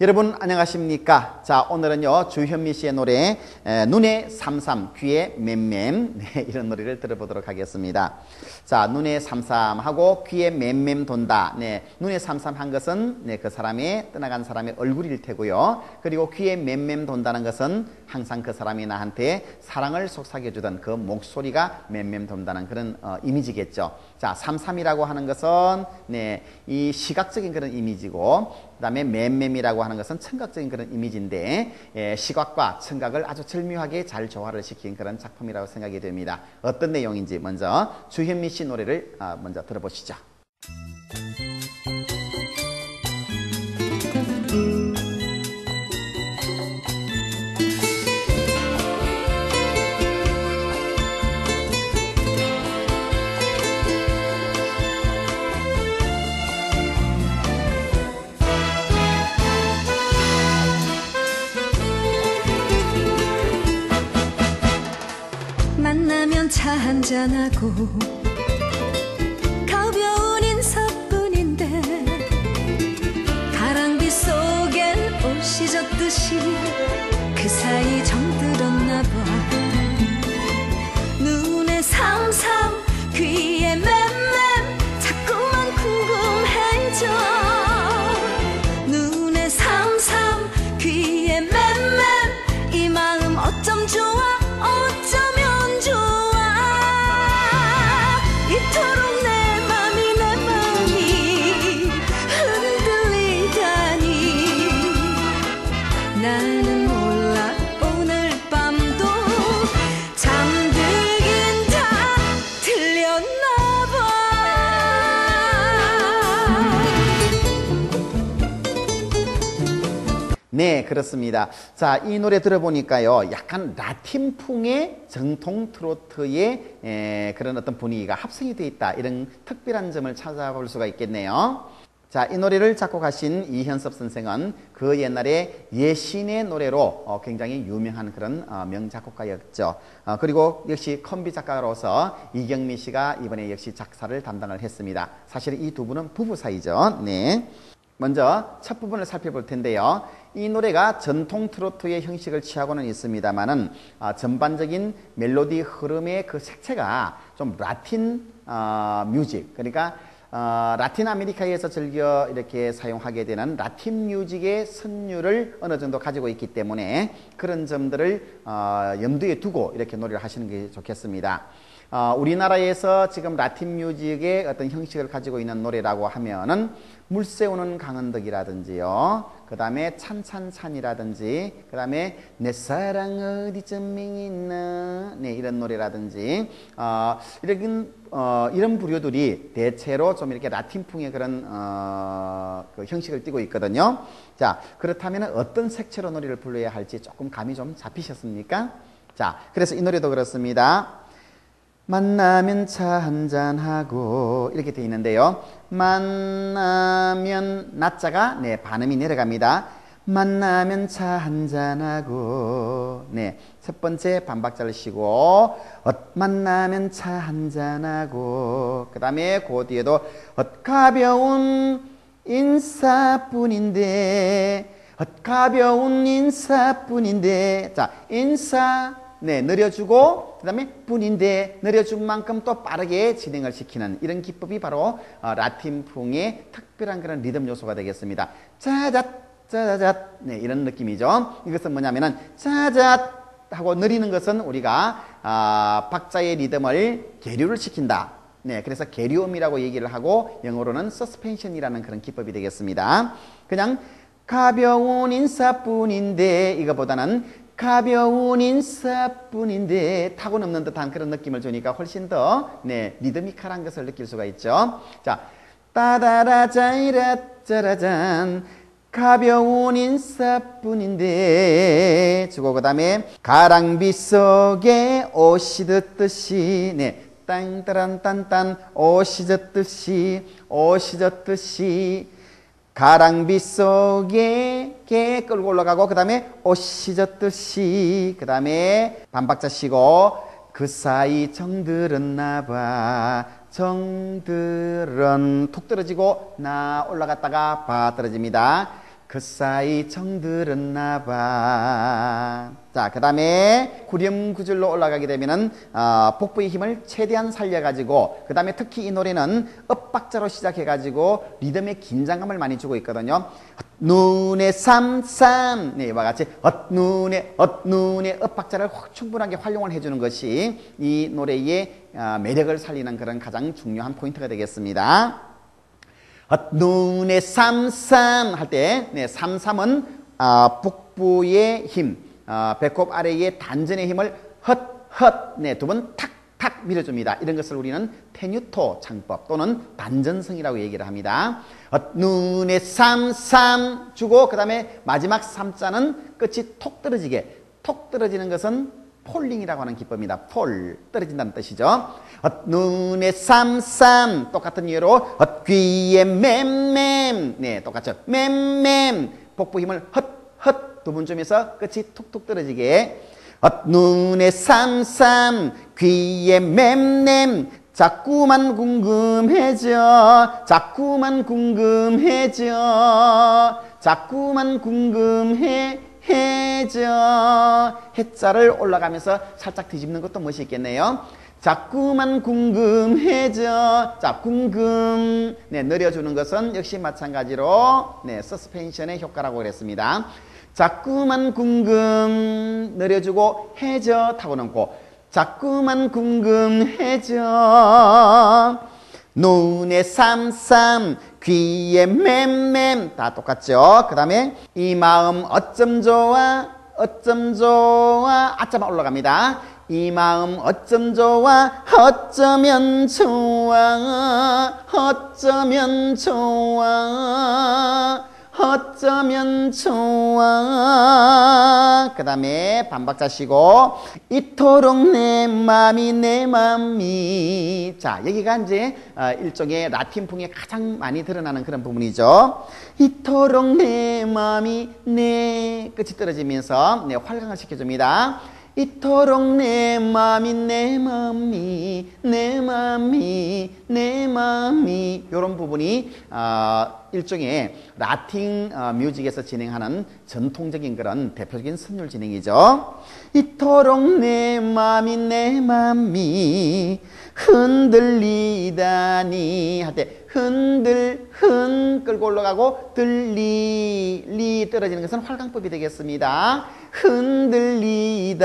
여러분 안녕하십니까? 자 오늘은요 주현미 씨의 노래 에, 눈에 삼삼 귀에 맴맴 네, 이런 노래를 들어보도록 하겠습니다. 자 눈에 삼삼하고 귀에 맴맴 돈다. 네 눈에 삼삼한 것은 네, 그 사람의 떠나간 사람의 얼굴일 테고요. 그리고 귀에 맴맴 돈다는 것은 항상 그 사람이 나한테 사랑을 속삭여 주던 그 목소리가 맴맴 돈다는 그런 어, 이미지겠죠. 자 삼삼이라고 하는 것은 네이 시각적인 그런 이미지고 그다음에 맴맴이라고 하는 것은 청각적인 그런 이미지인데 예, 시각과 청각을 아주 절묘하게 잘 조화를 시킨 그런 작품이라고 생각이 됩니다. 어떤 내용인지 먼저 주현미 씨 노래를 아, 먼저 들어보시죠. 차 한잔하고 가벼운 인사뿐인데 가랑비 속엔 옷이 젖듯이 그 사이 정들었나 봐. 눈에 삼삼 귀에 맴 네, 그렇습니다. 자, 이 노래 들어보니까요, 약간 라틴풍의 정통 트로트의 에, 그런 어떤 분위기가 합성이 되어 있다. 이런 특별한 점을 찾아볼 수가 있겠네요. 자, 이 노래를 작곡하신 이현섭 선생은 그 옛날에 예신의 노래로 어, 굉장히 유명한 그런 어, 명작곡가였죠. 어, 그리고 역시 컴비 작가로서 이경미 씨가 이번에 역시 작사를 담당을 했습니다. 사실 이 두 분은 부부 사이죠. 네. 먼저 첫 부분을 살펴볼 텐데요. 이 노래가 전통 트로트의 형식을 취하고는 있습니다만은 아, 전반적인 멜로디 흐름의 그 색채가 좀 라틴 어, 뮤직 그러니까 어, 라틴 아메리카에서 즐겨 이렇게 사용하게 되는 라틴 뮤직의 선율을 어느 정도 가지고 있기 때문에 그런 점들을 어, 염두에 두고 이렇게 노래를 하시는 게 좋겠습니다. 어, 우리나라에서 지금 라틴 뮤직의 어떤 형식을 가지고 있는 노래라고 하면은 물새우는 강은덕이라든지요. 그 다음에 찬찬찬이라든지, 그 다음에 내 사랑 어디쯤 있나, 네, 이런 노래라든지, 어, 이런, 어, 이런 부류들이 대체로 좀 이렇게 라틴풍의 그런, 어, 그 형식을 띠고 있거든요. 자, 그렇다면 어떤 색채로 노래를 불러야 할지 조금 감이 좀 잡히셨습니까? 자, 그래서 이 노래도 그렇습니다. 만나면 차 한잔하고 이렇게 되어 있는데요. 만나면 낮자가 네 반음이 내려갑니다. 만나면 차 한잔하고 네 첫 번째 반박자를 쉬고 엇 만나면 차 한잔하고 그 다음에 그 뒤에도 엇 가벼운 인사뿐인데 엇 가벼운 인사뿐인데 자 인사 네, 느려주고 그다음에 뿐인데 느려준 만큼 또 빠르게 진행을 시키는 이런 기법이 바로 어, 라틴풍의 특별한 그런 리듬 요소가 되겠습니다. 짜잣 짜자잣 네, 이런 느낌이죠. 이것은 뭐냐면은 짜잣 하고 느리는 것은 우리가 아, 박자의 리듬을 계류를 시킨다. 네, 그래서 계류음이라고 얘기를 하고 영어로는 서스펜션이라는 그런 기법이 되겠습니다. 그냥 가벼운 인사뿐인데 이거보다는 가벼운 인사뿐인데 타고 넘는 듯한 그런 느낌을 주니까 훨씬 더 네, 리드미컬한 것을 느낄 수가 있죠. 자, 따다라자이라 짜라잔 가벼운 인사뿐인데 주고 그 다음에 가랑비 속에 옷이 듯듯이 네. 땅따란 딴딴 옷이 젖듯이 옷이 젖듯이 가랑비 속에 개 끌고 올라가고 그 다음에 옷이 젖듯이 그 다음에 반박자 쉬고 그 사이 정들었나 봐 정들은 툭 떨어지고 나 올라갔다가 바 떨어집니다 그 사이 정들었나 봐. 자, 그 다음에 구렴 구절로 올라가게 되면은, 어, 복부의 힘을 최대한 살려가지고, 그 다음에 특히 이 노래는 엇박자로 시작해가지고, 리듬의 긴장감을 많이 주고 있거든요. 눈에 삼삼, 네, 이와 같이, 엇, 눈에, 엇, 눈에 엇박자를 확 충분하게 활용을 해주는 것이 이 노래의 어, 매력을 살리는 그런 가장 중요한 포인트가 되겠습니다. 어, 눈에 삼삼 할 때, 네, 삼삼은 아, 북부의 힘, 아, 배꼽 아래의 단전의 힘을 헛, 헛, 네, 두 번 탁 탁 밀어줍니다. 이런 것을 우리는 테뉴토 창법 또는 단전성이라고 얘기를 합니다. 어, 눈에 삼삼 주고 그 다음에 마지막 삼자는 끝이 톡 떨어지게 톡 떨어지는 것은 폴링이라고 하는 기법입니다. 폴 떨어진다는 뜻이죠. 어, 눈에 쌈쌈 똑같은 이유로 어, 귀에 맴맴. 네 똑같죠. 맴맴. 복부 힘을 헛헛 두 분쯤에서 끝이 툭툭 떨어지게. 어, 눈에 쌈쌈 귀에 맴맴. 자꾸만 궁금해져. 자꾸만 궁금해져. 자꾸만 궁금해 해져 해자를 올라가면서 살짝 뒤집는 것도 멋이 있겠네요. 자꾸만 궁금해져. 자, 궁금. 네, 느려주는 것은 역시 마찬가지로 네, 서스펜션의 효과라고 그랬습니다. 자꾸만 궁금 느려주고 해져 타고 넘고 자꾸만 궁금해져 눈에 삼삼 귀에 맴맴. 다 똑같죠. 그 다음에 이 마음 어쩜 좋아? 어쩜 좋아? 아자만 올라갑니다. 이 마음 어쩜 좋아? 어쩌면 좋아? 어쩌면 좋아? 어쩌면 좋아? 그 다음에 반박자 쉬고 이토록 내 맘이 내 맘이 자 여기가 이제 어, 일종의 라틴풍에 가장 많이 드러나는 그런 부분이죠. 이토록 내 맘이 내 끝이 떨어지면서 네, 활강을 시켜줍니다 이토록 내 맘이 내 맘이 내 맘이 내 맘이 이런 부분이 어, 일종의 라틴 어, 뮤직에서 진행하는 전통적인 그런 대표적인 선율 진행이죠. 이토록 내 맘이 내 맘이 흔들리다니 할 때 흔들 흔 끌고 올라가고 들리 리 떨어지는 것은 활강법이 되겠습니다. 흔들리다니.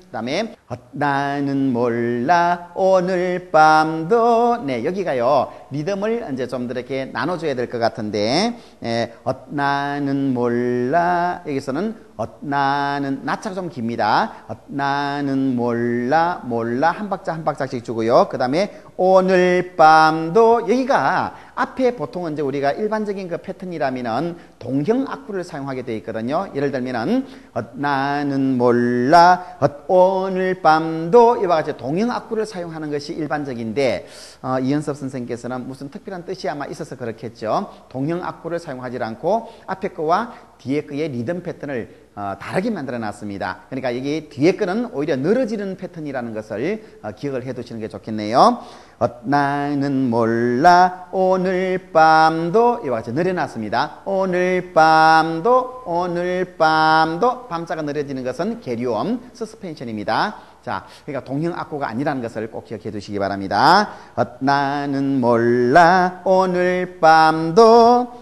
그 다음에 어, 나는 몰라. 오늘 밤도. 네 여기가요. 리듬을 이제 좀 이렇게 나눠줘야 될 것 같은데. 예, 어, 나는 몰라. 여기서는 어, 나는 나차가 좀 깁니다. 어, 나는 몰라 몰라. 한 박자 한 박자씩 주고요. 그 다음에 오늘 밤도. 여기가 앞에 보통은 이제 우리가 일반적인 그 패턴이라면은 동형 악구를 사용하게 되어 있거든요. 예를 들면은 어, 나는 몰라. 어, 오늘 밤도 이와 같이 동형 악구를 사용하는 것이 일반적인데 어, 이현섭 선생께서는 무슨 특별한 뜻이 아마 있어서 그렇겠죠. 동형 악구를 사용하지 않고 앞에 거와 뒤에 거의 리듬 패턴을 어, 다르게 만들어 놨습니다. 그러니까 여기 뒤에 거는 오히려 늘어지는 패턴이라는 것을 어, 기억을 해 두시는 게 좋겠네요. 어, 나는 몰라 오늘 밤도 이와 같이 늘어났습니다. 오늘 밤도 오늘 밤도 밤자가 늘어지는 것은 계류음 서스펜션입니다. 자, 그러니까 동형 악구가 아니라는 것을 꼭 기억해 두시기 바랍니다. 어, 나는 몰라 오늘 밤도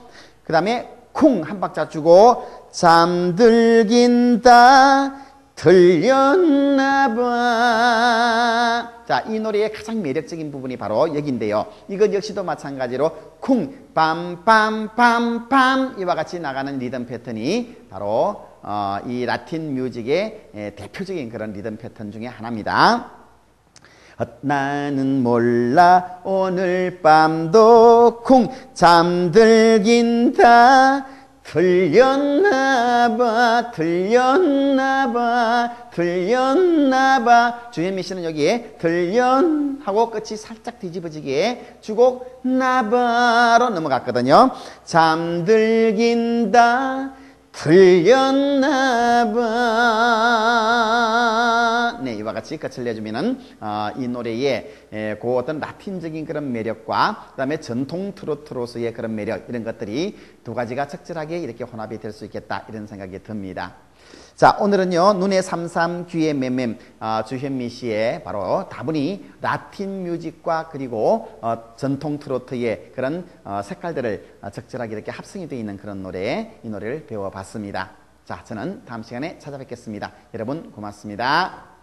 그 다음에 쿵 한 박자 주고 잠들긴다 들렸나 봐. 자, 이 노래의 가장 매력적인 부분이 바로 여기인데요. 이것 역시도 마찬가지로 쿵, 빰, 빰, 빰, 빰 이와 같이 나가는 리듬 패턴이 바로 어, 이 라틴 뮤직의 에, 대표적인 그런 리듬 패턴 중에 하나입니다. 어, 나는 몰라. 오늘 밤도 쿵 잠들긴 다. 들렸나봐. 들렸나봐. 들렸나봐. 주현미 씨는 여기에 들렸 하고 끝이 살짝 뒤집어지게 주곡 나바로 넘어갔거든요. 잠들긴다 하지만 네, 이와 같이 끝을 내주면은 어, 이 노래의 에, 그 어떤 라틴적인 그런 매력과 그다음에 전통 트로트로서의 그런 매력 이런 것들이 두 가지가 적절하게 이렇게 혼합이 될 수 있겠다 이런 생각이 듭니다. 자, 오늘은요, 눈에 삼삼, 귀에 맴맴, 아, 주현미 씨의 바로 다분히 라틴 뮤직과 그리고 어, 전통 트로트의 그런 어, 색깔들을 어, 적절하게 이렇게 합성이 되어 있는 그런 노래, 이 노래를 배워봤습니다. 자, 저는 다음 시간에 찾아뵙겠습니다. 여러분, 고맙습니다.